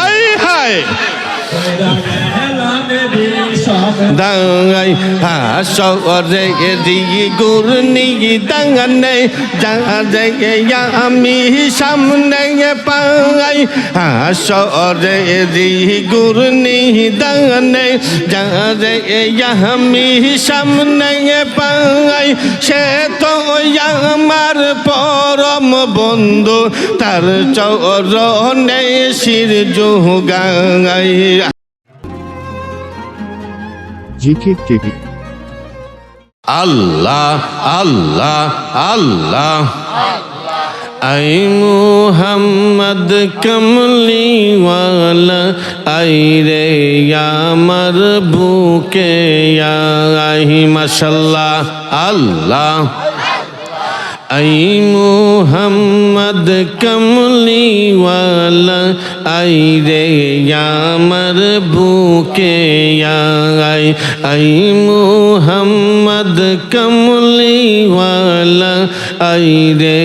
I হায়! দাঙ্গাই হাসরে দিই গুরনি দাঙ্গানে যা আমি সামনে পাই হাসরে দিই গুরনি দাঙ্গানে যা আমি সামনে পাই সে তো আমার পরম বন্ধু, তার চরণে শির জোগাই জিকে টিভি। আল্লাহ আল্লাহ আল্লাহ। আই মুহাম্মদ কমলিওয়ালা আই রে আমার বুকে আই মাশাল্লাহ। আল্লাহ। আই মুহাম্মদ কমলিওয়ালা আই রে আমার বুকে আই আই মোহাম্মদ কমলিওয়ালা আই রে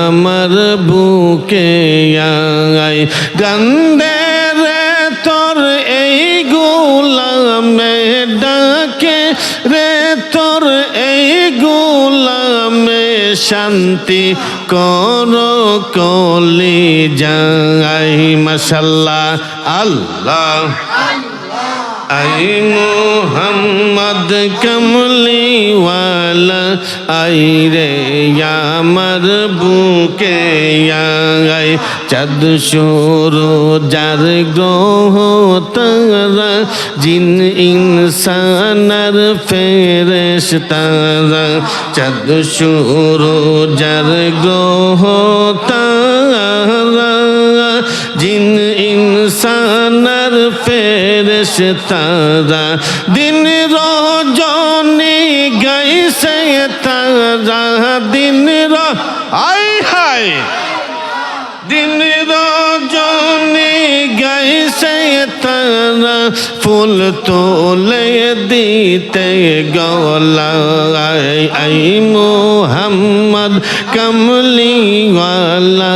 আমার বুকে আই গন্ধে শান্তি করো কলি যাই মশাল্লাহ আল্লাহ। আই মোহাম্মদ কমলিওয়ালা আই রে আমার বুকে আই চাঁদ সুরো যার গ্রহ তারা, জিন ইনসানার ফেরেশ তারা চাঁদ সুরো যার গ্রহ তারা জিন ইনসানার ফেরেশ তারা দিন রজনী গাইছে তারা দিন র আই ফুল তোলে দিতে গলাই আই মোহাম্মদ কমলিওয়ালা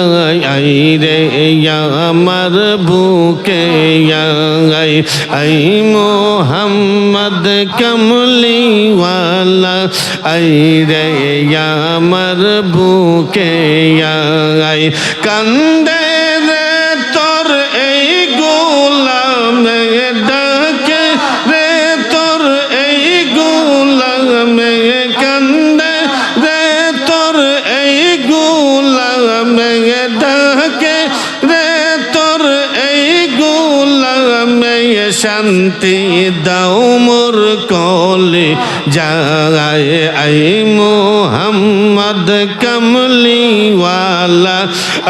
আই রে আমার বুকে আই আই মোহাম্মদ কমলিওয়ালা আই রে আমার বুকে আই কান্দে শান্তি দাও মোর কলে যায় আই মোহাম্মদ কমলিওয়ালা।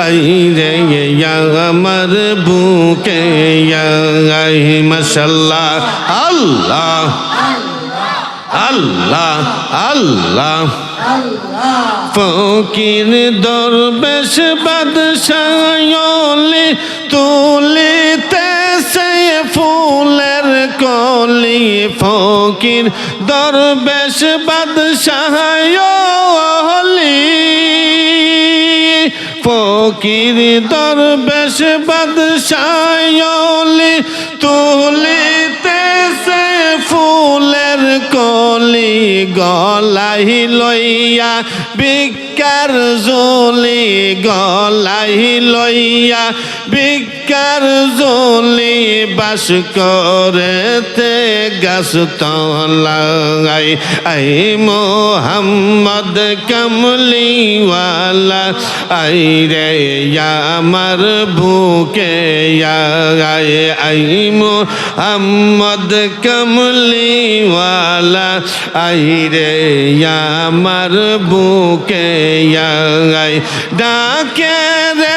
আই রে আমার বুকে, আই মশাল্লাহ। আল্লাহ আল্লাহ আল্লাহ। ফকির দরবেশ বাদশায়লে তুলিতে ফুলের কলি ফকির দরবেশ বাদশায়লি ফকির দরবেশ বাদশায়লি তুলিতে সে ফুলের কলি গলাই লইয়া বিকার জলি গলাই লইয়া বিকার জলি বাস করেতে গাছ তলাই আই মোহাম্মদ কমলিওয়ালা, আই রে আমার বুকে আই আই মোহাম্মদ কমলিওয়ালা, আই রে আমার বুকে আই ডাকে রে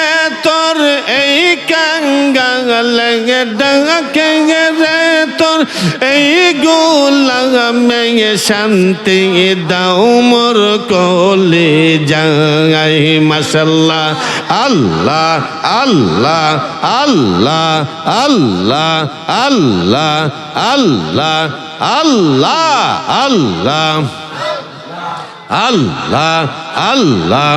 এই কাঙ্গাল ডাকে রে তোর এই গোলামে শান্তি দাও মোর কলে যাই মাসাল্লাহ আল্লাহ আল্লাহ আল্লাহ আল্লাহ আল্লাহ আল্লাহ আল্লাহ আল্লাহ আল্লাহ আল্লাহ আল্লাহ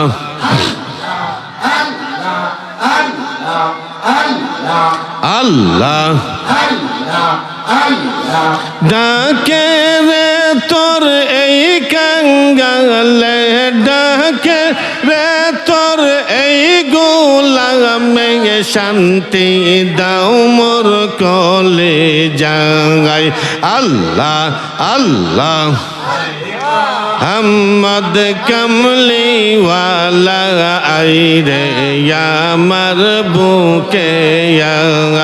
ডাকে রে তোর এই কাঙ্গালে ডাকে রে তোর এই গোলামে শান্তি দাও মোর কলে যাই আল্লাহ আল্লাহ মোহাম্মদ কমলিওয়ালা আই রে আমার বুকে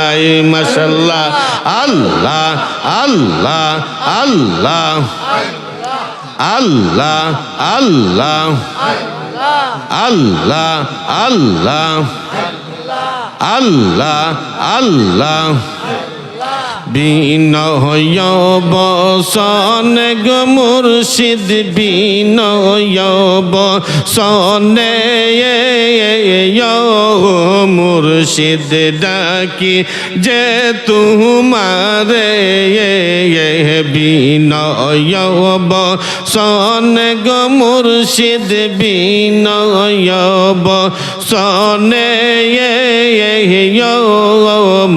আই, মশাল্লাহ, আল্লাহ আল্লাহ আল্লাহ আল্লাহ আল্লাহ আল্লাহ আল্লাহ আল্লাহ আল্লাহ বিনয় বসনে গো মুর্শিদ বিনয় বসনে মুর্শিদ, ডাকি যে তুমারে বিনয় বসনে গো মুর্শিদ বিনয় বসনে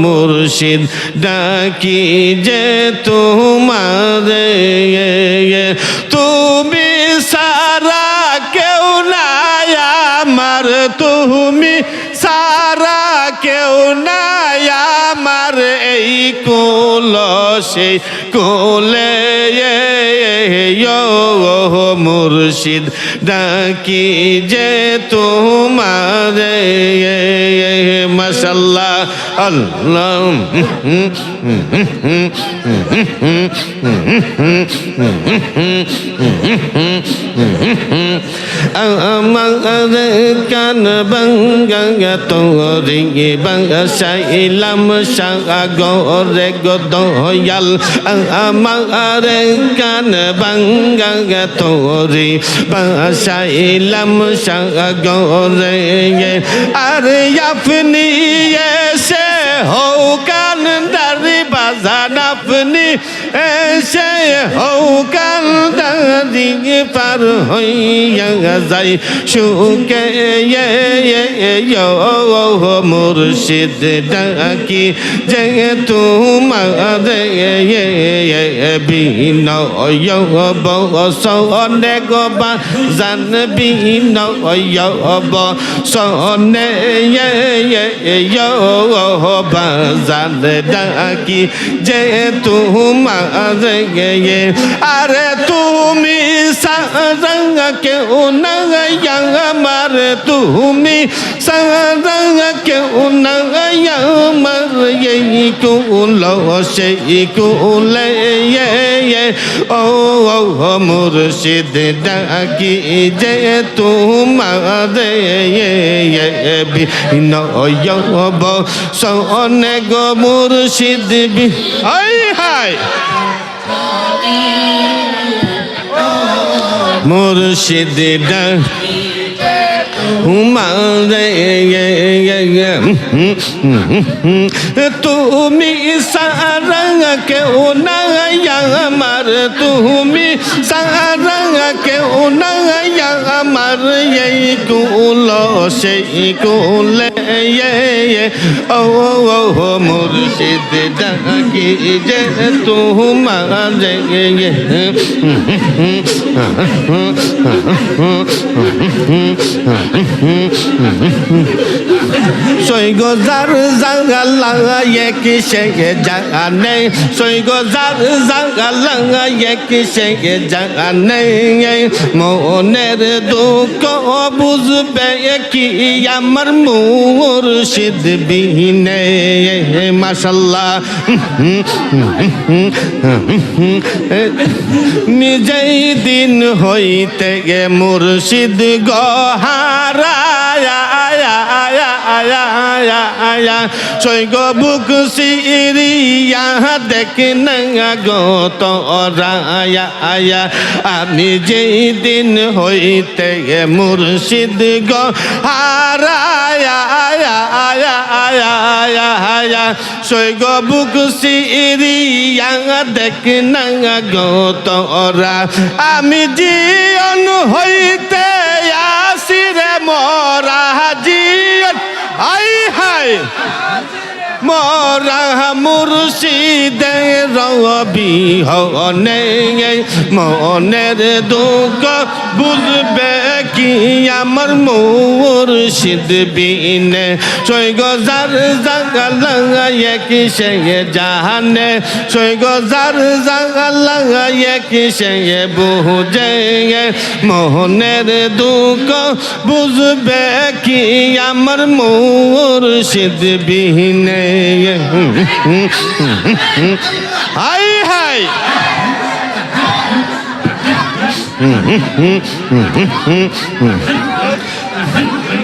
মুর্শিদ ডাকি যে তোমারে তুমি সারা কেউ নাই আমার, তুমি সারা কেউ নাই আমার। এই কোল, সেই কোলে মুর্শিদ। ডাকি যে তোমারে মশাল্লাহ। আল্লাহ আমার কান বঙ্গা তোরি বংশাইলাম সাগরে গদয়াল আমার কান বঙ্গা তোরি বংশাইলাম সাগরে আর আপনি এসে hoog aan een এসে হো কান দারি পার হইয়া যাই। সুকে মুর্শিদ ডাকি যে তোমারে বিনয় বসনে গবা জান বিনয় বসনে বাজান ডাকি যে তোমারে আরে তুমি সারঙ্গ কেউ নাই আমার। তুমি সারঙ্গ কেউ নাই আমার। এই কুল সেই কুলে ও মুর্শিদ ডাকি যে তোমারে। বিনয় সনে গো মুর্শিদ হাই হাই। মুর্শিদ তুমি সারা কেউ না আমার। তুমি সারা কেউ নাই আমার এই কুল সেই কুলে ও মুর্শিদ ডাকি যে তোমারে সৈগ যার জাগালা এক সে জানে সৈগ যার জাগালা এক সে জানে মনের দুঃখ বুঝবে কি আমার মুর্শিদ বিহীনে মাসাল্লাহ নিজেই দিন হইতে মুর্শিদ গহারায়া সৈগ বুক সিরিয়া দেখ না গো তোরায়া আয়া আমি যেই দিন হইতে মুর্শিদ গো হারায়া আয়া আয়া আয়া আয়া আয়া সৈগ বুক সিরিয়া দেখ না গো তোরা আমি জীবন হইতে আসিরে মরা জীবন আই হাই। মরা মুর্শিদে রবি হনে মনের দুঃখ বুঝবে কি আমার মুর্শিদ বিনে। সৈগ যার জাগালায় কি সে জাহানে। সৈগ যার জাগালায় কি সে বুঝে মোহনের দুঃখ বুঝবে কি আমার মুর্শিদ বিহীনে হাই হাই।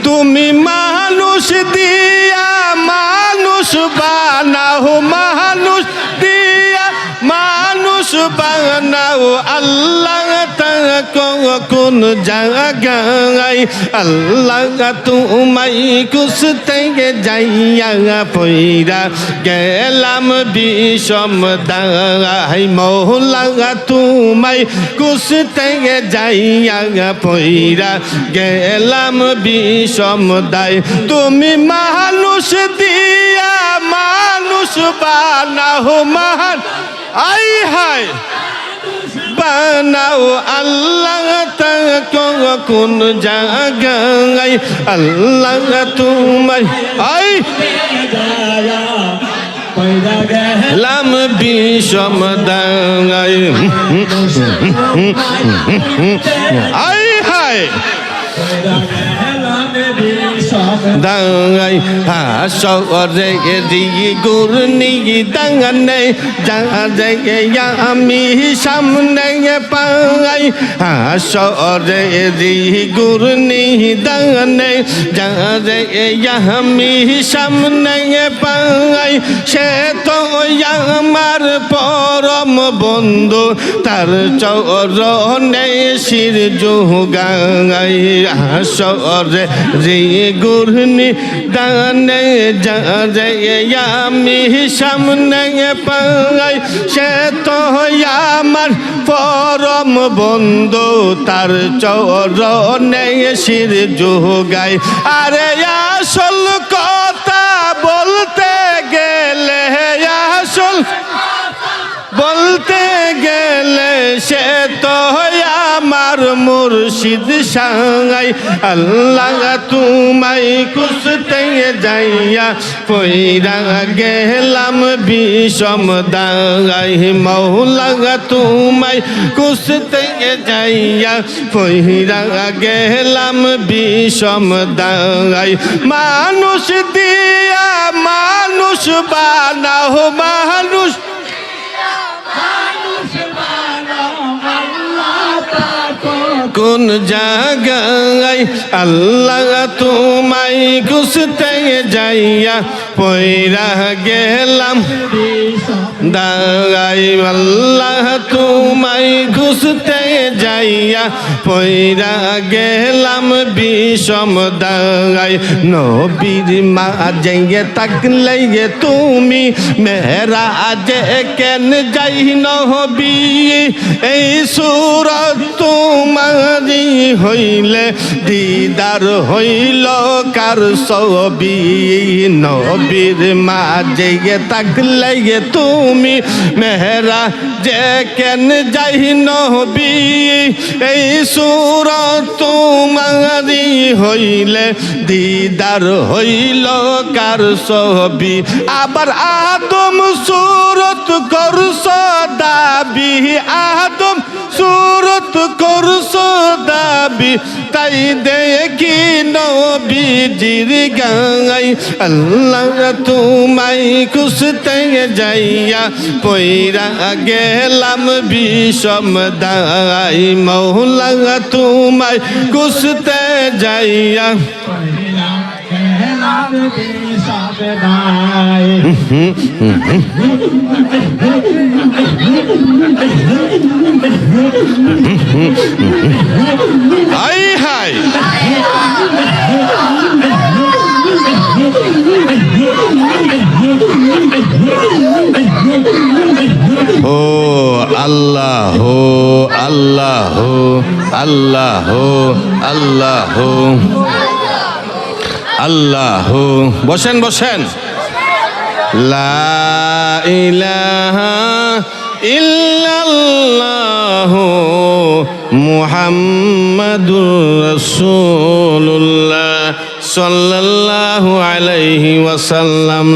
তুমি মানুষ দিয়া মানুষ বানাও মানুষ দিয়া মানুষ বানাও আল্লাহ কোন জাগাই? আল্লাহ তুমাই কুসতে যাইয়া পইরা গেলাম বিষম দাই মৌলা তুমাই কুসতে যাইয়া পইরা গেলাম বিষম দাই তুমি মানুষ দিয়া মানুষ বানাও মহান। আই হায়। বানাও আল্লাহ কোন জাগাই আল্লাহ তোমার আই লাম বিষম দাঙ্গাই আই হায়। দাঙ্গাই হাসরে দিগি গুরনি দাঙ্গানে যা আমি সামনে পাই হাসরে দিগি গুরনি দাঙ্গানে যা যায় আমি সামনে পাই সে তো আমার পরম বন্ধু, তার চরণে শির যোগাই হাসরে রে গুরনি দানে যা আমি সামনে পাই সে তো আমার পরম বন্ধু, তার চরণে শির যোগাই আরে আসল কথা বলতে গেলে, আসল বলতে গেলে সে তো আমার মুর্শিদ সাঙ্গাই আল্লাহ তুমাই কুসতে যাইয়া পইরা গেলাম বিষম দাগাই। মৌলা তুমাই কুসতে যাইয়া পইরা গেলাম বিষম দাগাই। মানুষ দিয়া মানুষ বানাও, মানুষ কোন জাগাই আল্লাহ তোমায় কুসতে যাইয়া পয়রা গেলাম। দাগাই আল্লাহ তোমায় খুঁজতে যাইয়া পয়রা গেলাম বিষম দাগাই নবীর মা যাইয়ে তাকলে তুমি মেহরা যে কেন যাই নহবি এই সুরত তোমারি হইলে দিদার হইল কার সবি নবীর মা যে তাকলে তুমি মেহরা যে কেন যাই নহবি এই সুরত তোমারি হইলে দিদার হইল কার সবি আবার আদম সুরত করস দাবি আদম সুরত করস দাবি তাই দেখি নবীজির গাই আল্লাহ তোমায় কুসতে যাইয়া পয়রা গেলাম বিষম দাই মৌলা তোমায় কুসতে যাইয়া হাই হাই ও আল্লাহ হো আল্লাহ আল্লাহ আল্লাহ। আল্লাহ বসেন বসেন। লা ইলাহা ইল্লাল্লাহ মুহাম্মাদুর রাসূলুল্লাহ সাল্লাল্লাহু আলাইহি ওয়াসাল্লাম।